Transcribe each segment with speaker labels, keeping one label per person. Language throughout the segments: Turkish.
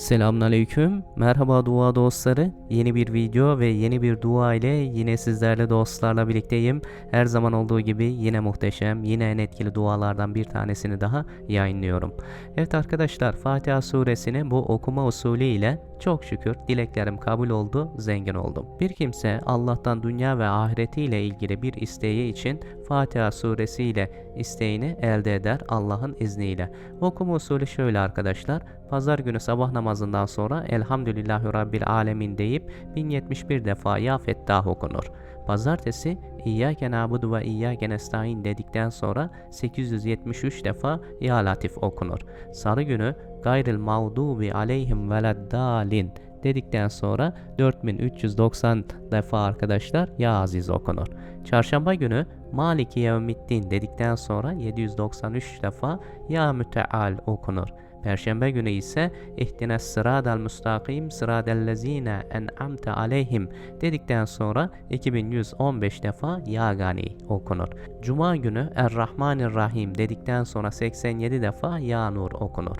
Speaker 1: Selamünaleyküm. Merhaba dua dostları. Yeni bir video ve yeni bir dua ile yine sizlerle dostlarla birlikteyim. Her zaman olduğu gibi yine muhteşem, yine en etkili dualardan bir tanesini daha yayınlıyorum. Evet arkadaşlar Fatiha suresini bu okuma usulü ile çok şükür dileklerim kabul oldu, zengin oldum. Bir kimse Allah'tan dünya ve ahireti ile ilgili bir isteği için Fatiha suresi ile isteğini elde eder Allah'ın izniyle. Okuma usulü şöyle arkadaşlar. Pazar günü sabah namazından sonra Elhamdülillahi Rabbil Alemin deyip 1071 defa Ya Fettah okunur. Pazartesi İyyâke nâbudu ve İyyâke nestaîn dedikten sonra 873 defa Ya Latif okunur. Salı günü Gayril mağdubi aleyhim veleddâlin dedikten sonra 4390 defa arkadaşlar Ya Aziz okunur. Çarşamba günü Maliki Yevmiddin dedikten sonra 793 defa Ya Müteal okunur. Perşembe günü ise İhtines sıradel müstakim sıradellezine en'amte aleyhim dedikten sonra 2115 defa Ya Gani okunur. Cuma günü Er-Rahmanir-Rahim dedikten sonra 87 defa Ya Nur okunur.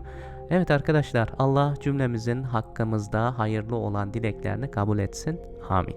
Speaker 1: Evet arkadaşlar Allah cümlemizin hakkımızda hayırlı olan dileklerini kabul etsin. Amin.